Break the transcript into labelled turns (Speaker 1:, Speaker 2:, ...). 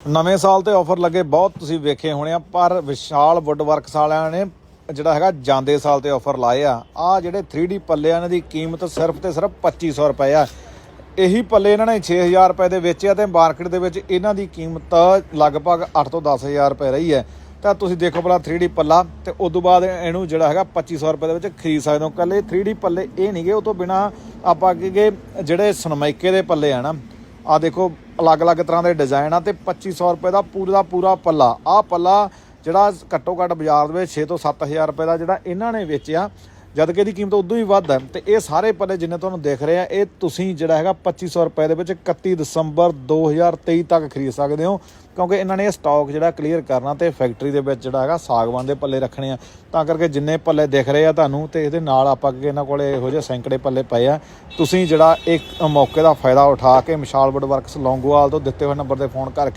Speaker 1: ਨਵੇਂ ਸਾਲ ਤੇ ਆਫਰ ਲੱਗੇ ਬਹੁਤ ਤੁਸੀਂ ਵੇਖੇ ਹੋਣੇ ਆ, ਪਰ ਵਿਸ਼ਾਲ ਵੁੱਡ ਵਰਕਸ ਵਾਲਿਆਂ ਨੇ ਜਿਹੜਾ ਹੈਗਾ ਜਾਂਦੇ ਸਾਲ ਤੇ ਆਫਰ ਲਾਏ ਆ। ਆ ਜਿਹੜੇ 3D ਪੱਲੇ ਆ, ਇਹਨਾਂ ਦੀ ਕੀਮਤ ਸਿਰਫ ਤੇ ਸਿਰਫ 2500 ਰੁਪਏ ਆ। ਇਹੀ ਪੱਲੇ ਇਹਨਾਂ ਨੇ 6000 ਰੁਪਏ ਦੇ ਵੇਚਿਆ ਤੇ ਮਾਰਕੀਟ ਦੇ ਵਿੱਚ ਇਹਨਾਂ ਦੀ ਕੀਮਤ ਲਗਭਗ 8 ਤੋਂ 10000 ਰੁਪਏ ਰਹੀ ਹੈ। ਤਾਂ ਤੁਸੀਂ ਦੇਖੋ ਭਲਾ 3D ਪੱਲਾ, ਤੇ ਉਸ ਤੋਂ ਬਾਅਦ ਇਹਨੂੰ ਜਿਹੜਾ ਹੈਗਾ 2500 ਰੁਪਏ ਦੇ ਵਿੱਚ ਖਰੀਦ ਸਕਦੇ ਹੋ। ਕੱਲੇ 3D ਪੱਲੇ ਇਹ ਨਹੀਂਗੇ ਉਹ ਤੋਂ ਬਿਨਾ ਆਪਾਂ ਅੱਗੇ ਜਿਹੜੇ ਸਨਮਾਈਕੇ ਦੇ ਪੱਲੇ ਆ ਨਾ ਆ ਦੇਖੋ, ਅਲੱਗ-ਅਲੱਗ ਤਰ੍ਹਾਂ ਦੇ ਡਿਜ਼ਾਈਨ ਆ ਤੇ 2500 ਰੁਪਏ ਦਾ ਪੂਰਾ ਦਾ ਪੂਰਾ ਪੱਲਾ। ਆ ਪੱਲਾ ਜਿਹੜਾ ਘੱਟੋ ਘੱਟ ਬਾਜ਼ਾਰ ਦੇ ਵਿੱਚ 6 ਤੋਂ 7000 ਰੁਪਏ ਦਾ ਜਿਹੜਾ ਇਹਨਾਂ ਨੇ ਵੇਚਿਆ ਜਦ ਕਿ ਇਹਦੀ ਕੀਮਤ ਉਦੋਂ ਹੀ ਵੱਧ ਹੈ ਤੇ ਇਹ ਸਾਰੇ ਪੱਲੇ ਜਿੰਨੇ ਤੁਹਾਨੂੰ ਦੇਖ ਰਹੇ ਆ, ਇਹ ਤੁਸੀਂ ਜਿਹੜਾ ਹੈਗਾ 2500 ਰੁਪਏ ਦੇ ਵਿੱਚ 31 ਦਸੰਬਰ 2023 ਤੱਕ ਖਰੀਦ ਸਕਦੇ ਹੋ, ਕਿਉਂਕਿ ਇਹਨਾਂ ਨੇ ਇਹ ਸਟਾਕ ਜਿਹੜਾ ਕਲੀਅਰ ਕਰਨਾ ਤੇ ਫੈਕਟਰੀ ਦੇ ਵਿੱਚ ਜਿਹੜਾ ਹੈਗਾ ਸਾਗਵਾਨ ਦੇ ਪੱਲੇ ਰੱਖਣੇ ਆ। ਤਾਂ ਕਰਕੇ ਜਿੰਨੇ ਪੱਲੇ ਦਿਖ ਰਹੇ ਆ ਤੁਹਾਨੂੰ ਤੇ ਇਹਦੇ ਨਾਲ ਆਪਾਂ ਕਿ ਇਹਨਾਂ ਕੋਲੇ ਇਹੋ ਜਿਹੇ ਸੈਂਕੜੇ ਪੱਲੇ ਪਏ ਆ। ਤੁਸੀਂ ਜਿਹੜਾ ਇੱਕ ਮੌਕੇ ਦਾ ਫਾਇਦਾ ਉਠਾ ਕੇ, ਮਿਸ਼ਾਲ ਵੁੱਡ ਵਰਕਸ ਲੌਂਗੋਵਾਲ ਤੋਂ ਦਿੱਤੇ ਹੋਏ ਨੰਬਰ ਤੇ ਫੋਨ ਕਰਕੇ